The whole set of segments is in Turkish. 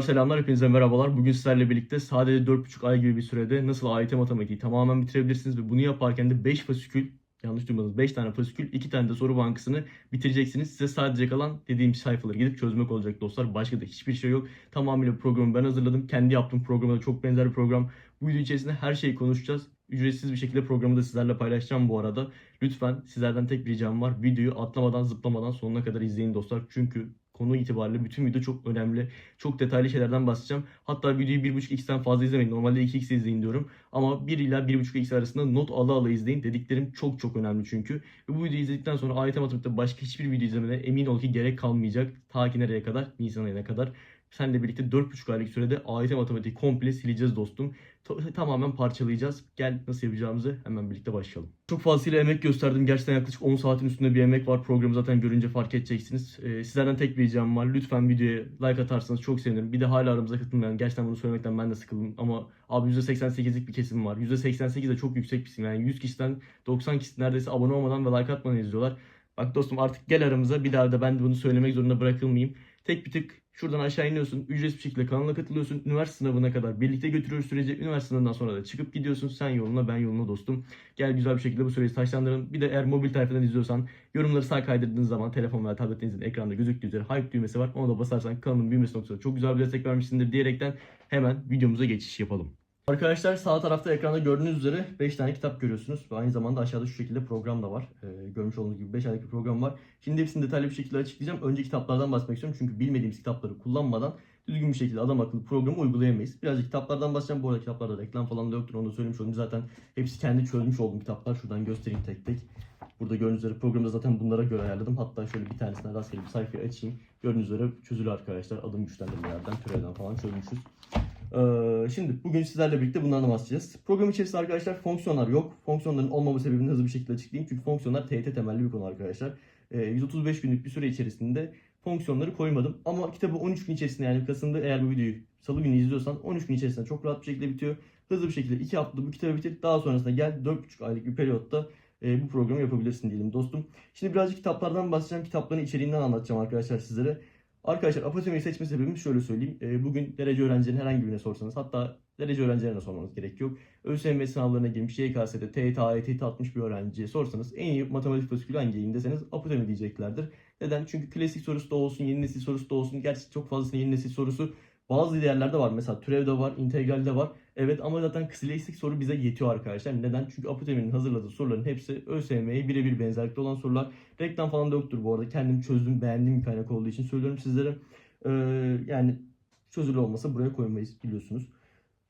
Selamlar hepinize merhabalar. Bugün sizlerle birlikte sadece 4,5 ay gibi bir sürede nasıl AYT matematiği tamamen bitirebilirsiniz ve bunu yaparken de 5 fasikül yanlış duymadınız 5 tane fasikül 2 tane de soru bankasını bitireceksiniz. Size sadece kalan dediğim sayfaları gidip çözmek olacak dostlar. Başka da hiçbir şey yok. Tamamıyla programı ben hazırladım. Kendi yaptığım programa da çok benzer bir program. Bu video içerisinde her şeyi konuşacağız. Ücretsiz bir şekilde programı da sizlerle paylaşacağım bu arada. Lütfen sizlerden tek bir ricam var. Videoyu atlamadan zıplamadan sonuna kadar izleyin dostlar. Çünkü konu itibariyle bütün video çok önemli. Çok detaylı şeylerden bahsedeceğim. Hatta videoyu 1.5x'ten fazla izlemeyin. Normalde 2x izleyin diyorum. Ama 1 ila 1.5x arasında not ala ala izleyin. Dediklerim çok çok önemli çünkü. Ve bu videoyu izledikten sonra AYT matematikte başka hiçbir video izlemene emin ol ki gerek kalmayacak. Ta ki nereye kadar? Nisan ayına kadar. Seninle birlikte 4.5 aylık sürede AYT matematiği komple sileceğiz dostum. Ta- Tamamen parçalayacağız. Gel nasıl yapacağımızı hemen birlikte başlayalım. Çok fazlasıyla emek gösterdim. Gerçekten yaklaşık 10 saatin üstünde bir emek var. Programı zaten görünce fark edeceksiniz. Ee, sizlerden tek bir ricam var. Lütfen videoya like atarsanız çok sevinirim. Bir de hala aramıza katılmayan, gerçekten bunu söylemekten ben de sıkıldım. Ama abi %88'lik bir kesim var. %88 de çok yüksek bir kesim. Yani 100 kişiden 90 kişi neredeyse abone olmadan ve like atmadan izliyorlar. Bak dostum artık gel aramıza. Bir daha da ben de bunu söylemek zorunda bırakılmayayım. Tek bir tık şuradan aşağı iniyorsun. Ücretsiz bir şekilde kanala katılıyorsun. Üniversite sınavına kadar birlikte götürüyoruz süreci. Üniversite sınavından sonra da çıkıp gidiyorsun. Sen yoluna ben yoluna dostum. Gel güzel bir şekilde bu süreci taşlandırın. Bir de eğer mobil tayfadan izliyorsan yorumları sağ kaydırdığınız zaman telefon veya tabletinizin ekranda gözüktüğü üzere hype düğmesi var. Ona da basarsan kanalın büyümesi noktasında çok güzel bir destek vermişsindir diyerekten hemen videomuza geçiş yapalım. Arkadaşlar sağ tarafta ekranda gördüğünüz üzere 5 tane kitap görüyorsunuz. Ve aynı zamanda aşağıda şu şekilde program da var. Ee, görmüş olduğunuz gibi 5 aylık program var. Şimdi hepsini detaylı bir şekilde açıklayacağım. Önce kitaplardan bahsetmek istiyorum. Çünkü bilmediğimiz kitapları kullanmadan düzgün bir şekilde adam akıllı programı uygulayamayız. Birazcık kitaplardan bahsedeceğim. Bu arada kitaplarda reklam falan da yoktur. Onu da söylemiş oldum. Zaten hepsi kendi çözmüş olduğum kitaplar. Şuradan göstereyim tek tek. Burada gördüğünüz üzere programda zaten bunlara göre ayarladım. Hatta şöyle bir tanesine rastgele bir sayfayı açayım. Gördüğünüz üzere çözülü arkadaşlar. Adım güçlendirmelerden, türevden falan çözmüşüz. Ee, şimdi bugün sizlerle birlikte bunlardan bahsedeceğiz. Program içerisinde arkadaşlar fonksiyonlar yok. Fonksiyonların olmama sebebini hızlı bir şekilde açıklayayım. Çünkü fonksiyonlar TYT temelli bir konu arkadaşlar. Ee, 135 günlük bir süre içerisinde fonksiyonları koymadım. Ama kitabı 13 gün içerisinde yani Kasım'da eğer bu videoyu salı günü izliyorsan 13 gün içerisinde çok rahat bir şekilde bitiyor. Hızlı bir şekilde 2 haftada bu kitabı bitir. Daha sonrasında gel 4,5 aylık bir periyotta e, bu programı yapabilirsin diyelim dostum. Şimdi birazcık kitaplardan bahsedeceğim. Kitapların içeriğinden anlatacağım arkadaşlar sizlere. Arkadaşlar apotemiyi seçme sebebimiz şöyle söyleyeyim. E, bugün derece öğrencilerin herhangi birine sorsanız hatta derece öğrencilerine sormanız gerek yok. ÖSYM sınavlarına girmiş YKS'de TYT, AYT atmış bir öğrenciye sorsanız en iyi matematik fasikülü hangi yayın deseniz apotemi diyeceklerdir. Neden? Çünkü klasik sorusu da olsun, yeni nesil sorusu da olsun. Gerçi çok fazlasıyla yeni nesil sorusu bazı yerlerde var. Mesela türevde var, integralde var. Evet ama zaten klasik soru bize yetiyor arkadaşlar. Neden? Çünkü Apotem'in hazırladığı soruların hepsi ÖSYM'ye birebir benzerlikte olan sorular. Reklam falan da yoktur bu arada. Kendim çözdüm, beğendiğim bir kaynak olduğu için söylüyorum sizlere. Ee, yani çözülü olmasa buraya koymayız biliyorsunuz.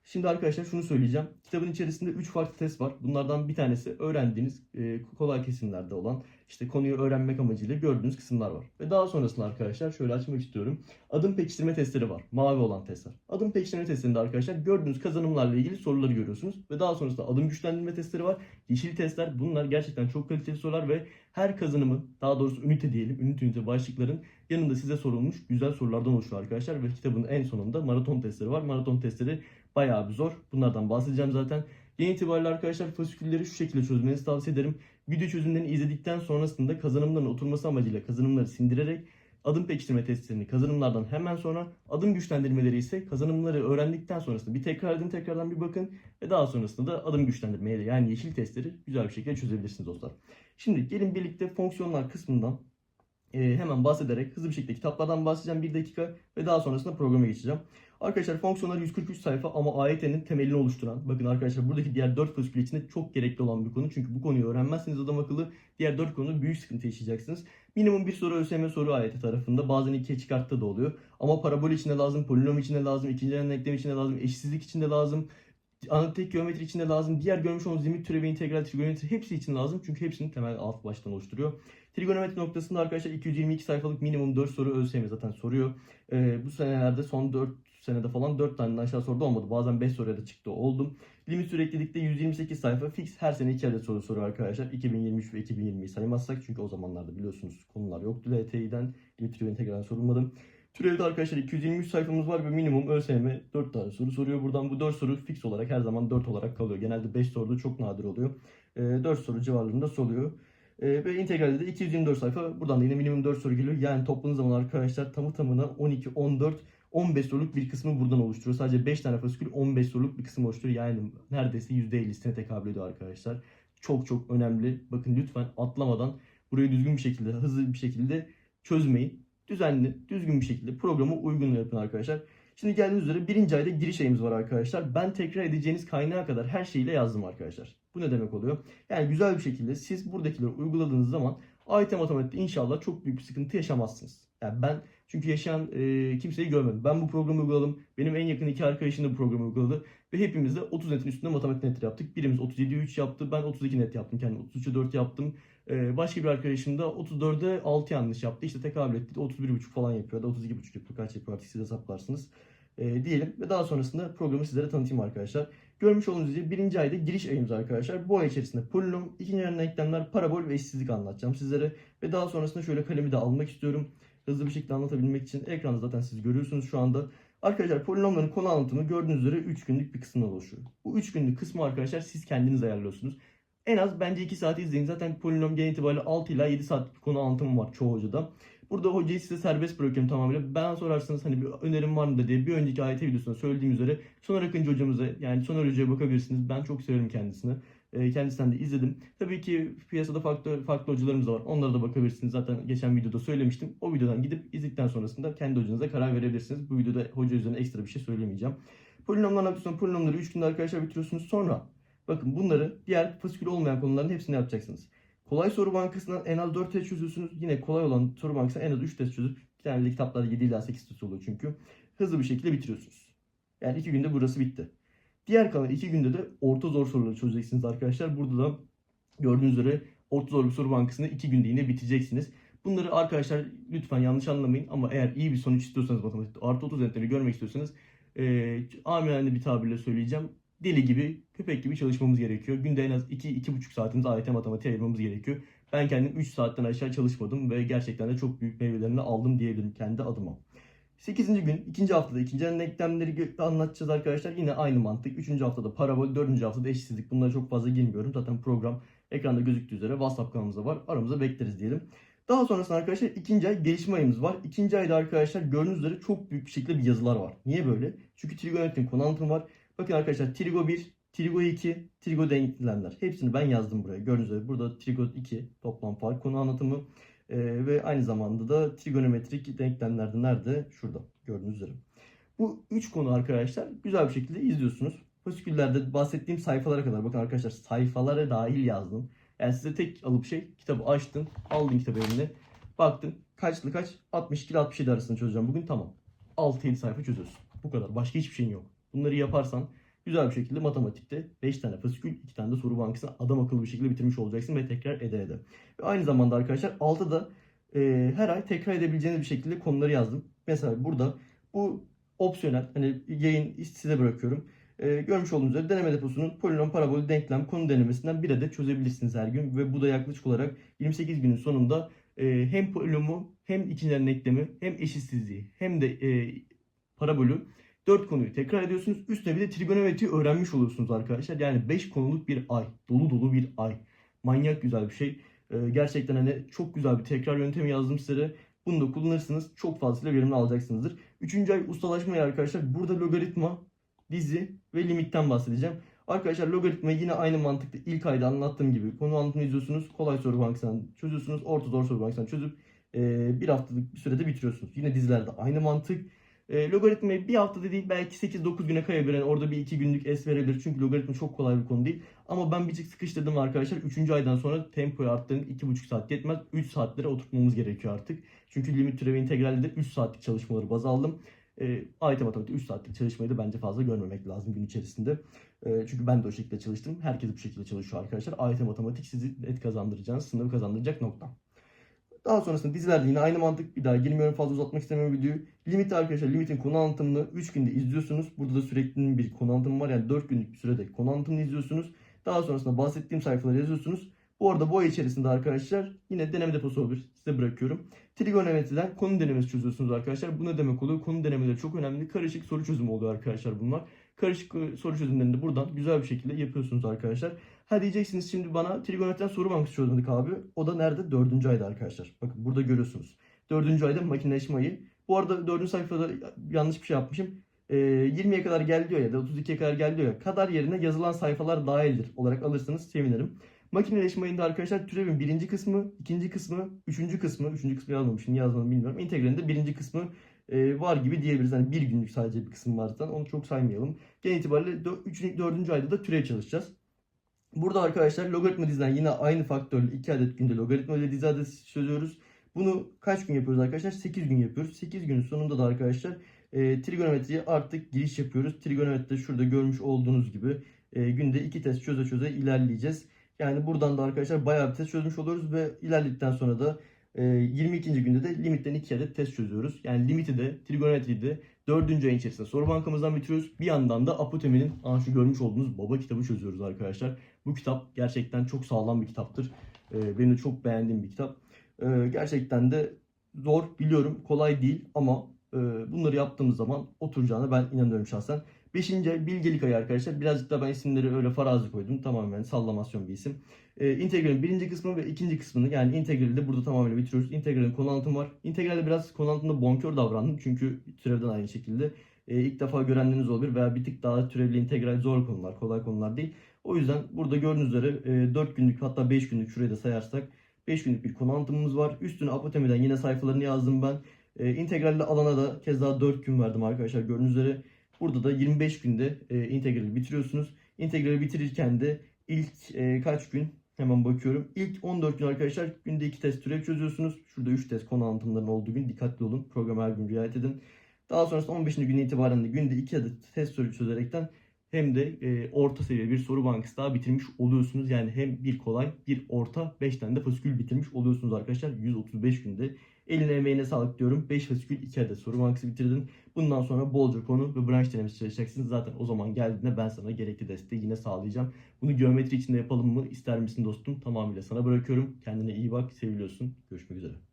Şimdi arkadaşlar şunu söyleyeceğim. Kitabın içerisinde 3 farklı test var. Bunlardan bir tanesi öğrendiğiniz e, kolay kesimlerde olan işte konuyu öğrenmek amacıyla gördüğünüz kısımlar var. Ve daha sonrasında arkadaşlar şöyle açmak istiyorum. Adım pekiştirme testleri var. Mavi olan testler. Adım pekiştirme testlerinde arkadaşlar gördüğünüz kazanımlarla ilgili soruları görüyorsunuz. Ve daha sonrasında adım güçlendirme testleri var. Yeşil testler. Bunlar gerçekten çok kaliteli sorular ve her kazanımın daha doğrusu ünite diyelim. Ünite ünite başlıkların yanında size sorulmuş güzel sorulardan oluşuyor arkadaşlar. Ve kitabın en sonunda maraton testleri var. Maraton testleri bayağı bir zor. Bunlardan bahsedeceğim zaten. Genel itibariyle arkadaşlar fasikülleri şu şekilde çözmenizi tavsiye ederim. Video çözümlerini izledikten sonrasında kazanımların oturması amacıyla kazanımları sindirerek adım pekiştirme testlerini kazanımlardan hemen sonra adım güçlendirmeleri ise kazanımları öğrendikten sonrasında bir tekrar edin tekrardan bir bakın ve daha sonrasında da adım güçlendirmeye de yani yeşil testleri güzel bir şekilde çözebilirsiniz dostlar. Şimdi gelin birlikte fonksiyonlar kısmından e, hemen bahsederek hızlı bir şekilde kitaplardan bahsedeceğim bir dakika ve daha sonrasında programa geçeceğim. Arkadaşlar fonksiyonlar 143 sayfa ama AYT'nin temelini oluşturan. Bakın arkadaşlar buradaki diğer 4 fasikül içinde çok gerekli olan bir konu. Çünkü bu konuyu öğrenmezseniz adam akıllı diğer 4 konuda büyük sıkıntı yaşayacaksınız. Minimum bir soru ÖSYM soru AYT tarafında bazen ikiye çıkarttı da oluyor. Ama parabol içinde lazım, polinom içinde lazım, ikinci denklem içinde lazım, eşitsizlik içinde lazım. Analitik geometri içinde lazım. Diğer görmüş olduğunuz limit türevi, integral, trigonometri hepsi için lazım. Çünkü hepsinin temel alt baştan oluşturuyor. Trigonometri noktasında arkadaşlar 222 sayfalık minimum 4 soru ÖSYM zaten soruyor. Ee, bu senelerde son 4 senede falan 4 tane aşağı soruda olmadı. Bazen 5 soruya da çıktı oldum. Limit süreklilikte 128 sayfa fix her sene 2 adet soru soruyor arkadaşlar. 2023 ve 2020'yi saymazsak çünkü o zamanlarda biliyorsunuz konular yoktu LTI'den. Limit türevi integralden sorulmadım. Türevde arkadaşlar 223 sayfamız var ve minimum ÖSYM 4 tane soru soruyor. Buradan bu 4 soru fix olarak her zaman 4 olarak kalıyor. Genelde 5 soruda çok nadir oluyor. E, 4 soru civarlarında soruyor. E, ve integralde de 224 sayfa. Buradan da yine minimum 4 soru geliyor. Yani topladığınız zaman arkadaşlar tamı tamına 12, 14, 15 soruluk bir kısmı buradan oluşturuyor. Sadece 5 tane fasikül 15 soruluk bir kısım oluşturuyor. Yani neredeyse %50'sine tekabül ediyor arkadaşlar. Çok çok önemli. Bakın lütfen atlamadan burayı düzgün bir şekilde, hızlı bir şekilde çözmeyi düzenli, düzgün bir şekilde programı uygun yapın arkadaşlar. Şimdi geldiğiniz üzere birinci ayda giriş ayımız var arkadaşlar. Ben tekrar edeceğiniz kaynağa kadar her şeyiyle yazdım arkadaşlar. Bu ne demek oluyor? Yani güzel bir şekilde siz buradakileri uyguladığınız zaman AYT matematikte inşallah çok büyük bir sıkıntı yaşamazsınız. Yani ben çünkü yaşayan e, kimseyi görmedim. Ben bu programı uyguladım. Benim en yakın iki arkadaşım da bu programı uyguladı. Ve hepimiz de 30 netin üstünde matematik netleri yaptık. Birimiz 37'ye 3 yaptı. Ben 32 net yaptım. Kendim 33'e 4 yaptım. Ee, başka bir arkadaşım da 34'e 6 yanlış yaptı. İşte tekabül etti. 31,5 falan yapıyor da 32,5 yapıyor. Kaç yapıyor artık siz hesaplarsınız. Ee, diyelim ve daha sonrasında programı sizlere tanıtayım arkadaşlar. Görmüş olduğunuz gibi birinci ayda giriş ayımız arkadaşlar. Bu ay içerisinde polinom, ikinci ayın denklemler, parabol ve eşsizlik anlatacağım sizlere. Ve daha sonrasında şöyle kalemi de almak istiyorum. Hızlı bir şekilde anlatabilmek için ekranda zaten siz görüyorsunuz şu anda. Arkadaşlar polinomların konu anlatımı gördüğünüz üzere 3 günlük bir kısmından oluşuyor. Bu 3 günlük kısmı arkadaşlar siz kendiniz ayarlıyorsunuz. En az bence 2 saat izleyin. Zaten polinom genel itibariyle 6 ila 7 saat bir konu anlatımı var çoğu hocada. Burada hocayı size serbest bırakıyorum tamamıyla. Ben sorarsanız hani bir önerim var mı diye bir önceki AYT videosunda söylediğim üzere Soner Akıncı hocamıza yani Soner Hoca'ya bakabilirsiniz. Ben çok severim kendisini. Ee, Kendisinden de izledim. Tabii ki piyasada farklı farklı hocalarımız da var. Onlara da bakabilirsiniz. Zaten geçen videoda söylemiştim. O videodan gidip izledikten sonrasında kendi hocanıza karar verebilirsiniz. Bu videoda hoca üzerine ekstra bir şey söylemeyeceğim. Polinomlar yapıyorsunuz. Polinomları 3 günde arkadaşlar bitiriyorsunuz. Sonra bakın bunları diğer fasikül olmayan konuların hepsini yapacaksınız. Kolay soru bankasından en az 4 test çözüyorsunuz. Yine kolay olan soru bankasından en az 3 test çözüp genelde kitaplarda 7 ila 8 test oluyor çünkü. Hızlı bir şekilde bitiriyorsunuz. Yani 2 günde burası bitti. Diğer kalan 2 günde de orta zor soruları çözeceksiniz arkadaşlar. Burada da gördüğünüz üzere orta zor bir soru bankasını 2 günde yine bitireceksiniz. Bunları arkadaşlar lütfen yanlış anlamayın ama eğer iyi bir sonuç istiyorsanız matematikte artı 30 netleri görmek istiyorsanız e, amiyane bir tabirle söyleyeceğim. Deli gibi, köpek gibi çalışmamız gerekiyor. Günde en az 2-2,5 saatimiz AYT matematiğe ayırmamız gerekiyor. Ben kendim 3 saatten aşağı çalışmadım ve gerçekten de çok büyük meyvelerini aldım diyebilirim kendi adıma. 8. gün, ikinci haftada ikinci ayın denklemleri gö- anlatacağız arkadaşlar. Yine aynı mantık. 3. haftada parabol, 4. haftada eşitsizlik. Bunlara çok fazla girmiyorum. Zaten program ekranda gözüktüğü üzere WhatsApp kanalımızda var. Aramıza bekleriz diyelim. Daha sonrasında arkadaşlar ikinci ay gelişme ayımız var. İkinci ayda arkadaşlar gördüğünüz üzere çok büyük bir şekilde bir yazılar var. Niye böyle? Çünkü trigonometrin konu anlatımı var. Bakın arkadaşlar trigo 1, trigo 2, trigo denklemler. Hepsini ben yazdım buraya. Gördüğünüz üzere burada trigo 2 toplam fark konu anlatımı. Ee, ve aynı zamanda da trigonometrik denklemlerde nerede? Şurada gördüğünüz üzere. Bu 3 konu arkadaşlar güzel bir şekilde izliyorsunuz. Fasiküllerde bahsettiğim sayfalara kadar bakın arkadaşlar sayfalara dahil yazdım. Yani size tek alıp şey kitabı açtın, aldın kitabı eline, baktın kaçlı kaç 62 ile 67 arasında çözeceğim bugün tamam. 6-7 sayfa çözüyorsun. Bu kadar. Başka hiçbir şeyin yok. Bunları yaparsan güzel bir şekilde matematikte 5 tane fasikül, 2 tane de soru bankasını adam akıllı bir şekilde bitirmiş olacaksın ve tekrar ede ede. Ve aynı zamanda arkadaşlar altta da e, her ay tekrar edebileceğiniz bir şekilde konuları yazdım. Mesela burada bu opsiyonel hani yayın size bırakıyorum. E, görmüş olduğunuz üzere deneme deposunun polinom, parabol, denklem, konu denemesinden bir adet çözebilirsiniz her gün. Ve bu da yaklaşık olarak 28 günün sonunda e, hem polinomu hem ikinci denklemi hem eşitsizliği hem de e, parabolü 4 konuyu tekrar ediyorsunuz. Üstüne bir de trigonometri öğrenmiş oluyorsunuz arkadaşlar. Yani 5 konuluk bir ay. Dolu dolu bir ay. Manyak güzel bir şey. Ee, gerçekten hani çok güzel bir tekrar yöntemi yazdım size. Bunu da kullanırsınız. Çok fazlasıyla verimli alacaksınızdır. Üçüncü ay ustalaşmayı arkadaşlar. Burada logaritma, dizi ve limitten bahsedeceğim. Arkadaşlar logaritmayı yine aynı mantıkta ilk ayda anlattığım gibi konu anlatımını izliyorsunuz. Kolay soru bankasından çözüyorsunuz. Orta zor soru bankasından çözüp e, bir haftalık bir sürede bitiriyorsunuz. Yine dizilerde aynı mantık. E, logaritmayı bir haftada değil belki 8-9 güne kayabilir. Yani orada bir 2 günlük es verebilir. Çünkü logaritma çok kolay bir konu değil. Ama ben bir tık sıkıştırdım arkadaşlar. 3. aydan sonra tempoyu arttırdım. 2,5 saat yetmez. 3 saatlere oturtmamız gerekiyor artık. Çünkü limit türevi integralde de 3 saatlik çalışmaları baz aldım. E, AYT matematik 3 saatlik çalışmayı da bence fazla görmemek lazım gün içerisinde. E, çünkü ben de o şekilde çalıştım. Herkes bu şekilde çalışıyor arkadaşlar. AYT matematik sizi net kazandıracağınız, sınavı kazandıracak nokta. Daha sonrasında dizilerde yine aynı mantık. Bir daha girmiyorum fazla uzatmak istemiyorum videoyu. Limit arkadaşlar limitin konu anlatımını 3 günde izliyorsunuz. Burada da sürekli bir konu anlatımı var. Yani 4 günlük bir sürede konu anlatımını izliyorsunuz. Daha sonrasında bahsettiğim sayfaları yazıyorsunuz. Bu arada bu ay içerisinde arkadaşlar yine deneme deposu olur. Size bırakıyorum. Trigonometriden konu denemesi çözüyorsunuz arkadaşlar. Bu ne demek oluyor? Konu denemeleri çok önemli. Karışık soru çözümü oluyor arkadaşlar bunlar. Karışık soru çözümlerini buradan güzel bir şekilde yapıyorsunuz arkadaşlar. Ha diyeceksiniz şimdi bana trigonometriden soru bankası çözmedik abi. O da nerede? Dördüncü ayda arkadaşlar. Bakın burada görüyorsunuz. Dördüncü ayda makineleşme ayı. Bu arada 4. sayfada yanlış bir şey yapmışım. Ee, 20'ye kadar gel diyor ya da 32'ye kadar gel diyor ya. Kadar yerine yazılan sayfalar dahildir olarak alırsanız sevinirim. Makineleşme ayında arkadaşlar türevin birinci kısmı, ikinci kısmı, üçüncü kısmı, üçüncü kısmı yazmamışım, niye yazmadım bilmiyorum. İntegrenin birinci kısmı e, var gibi diyebiliriz. Yani bir günlük sadece bir kısım var zaten. Onu çok saymayalım. Genel itibariyle 3. 4. ayda da türev çalışacağız. Burada arkadaşlar logaritma diziden yine aynı faktörle 2 adet günde logaritma ile dizi adresi çözüyoruz. Bunu kaç gün yapıyoruz arkadaşlar? 8 gün yapıyoruz. 8 günün sonunda da arkadaşlar e, trigonometriye artık giriş yapıyoruz. Trigonometride şurada görmüş olduğunuz gibi e, günde 2 test çöze çöze ilerleyeceğiz. Yani buradan da arkadaşlar bayağı bir test çözmüş oluyoruz ve ilerledikten sonra da e, 22. günde de limitten 2 adet test çözüyoruz. Yani limiti de trigonometriyi de 4. ayın içerisinde soru bankamızdan bitiriyoruz. Bir yandan da Apotemi'nin şu görmüş olduğunuz baba kitabı çözüyoruz arkadaşlar. Bu kitap gerçekten çok sağlam bir kitaptır. E, benim de çok beğendiğim bir kitap. E, gerçekten de zor biliyorum kolay değil ama e, bunları yaptığımız zaman oturacağına ben inanıyorum şahsen. Beşinci bilgelik ayı arkadaşlar. Birazcık da ben isimleri öyle farazi koydum. Tamamen sallamasyon bir isim. E, integralin birinci kısmı ve ikinci kısmını yani integrali de burada tamamen bitiriyoruz. İntegralin konu anlatımı var. İntegralde biraz konu anlatımında bonkör davrandım. Çünkü türevden aynı şekilde. E, ilk defa görenleriniz olabilir veya bir tık daha türevli integral zor konular, kolay konular değil. O yüzden burada gördüğünüz üzere e, 4 günlük hatta 5 günlük şurayı da sayarsak 5 günlük bir konu anlatımımız var. Üstüne Apotemi'den yine sayfalarını yazdım ben. E, integralde alana da kez daha 4 gün verdim arkadaşlar gördüğünüz üzere. Burada da 25 günde e, integrali bitiriyorsunuz. İntegrali bitirirken de ilk e, kaç gün hemen bakıyorum. İlk 14 gün arkadaşlar günde 2 test türev çözüyorsunuz. Şurada 3 test konu anlatımlarının olduğu gün dikkatli olun. Programa her gün riayet edin. Daha sonrasında 15. güne itibaren de günde 2 adet test soru çözerekten hem de e, orta seviye bir soru bankası daha bitirmiş oluyorsunuz. Yani hem bir kolay bir orta 5 tane de fasikül bitirmiş oluyorsunuz arkadaşlar 135 günde. Eline emeğine sağlık diyorum. 5 fasikül 2 adet soru bankası bitirdin. Bundan sonra bolca konu ve branş denemesi çalışacaksın. Zaten o zaman geldiğinde ben sana gerekli desteği yine sağlayacağım. Bunu geometri içinde yapalım mı ister misin dostum? Tamamıyla sana bırakıyorum. Kendine iyi bak. Seviliyorsun. Görüşmek üzere.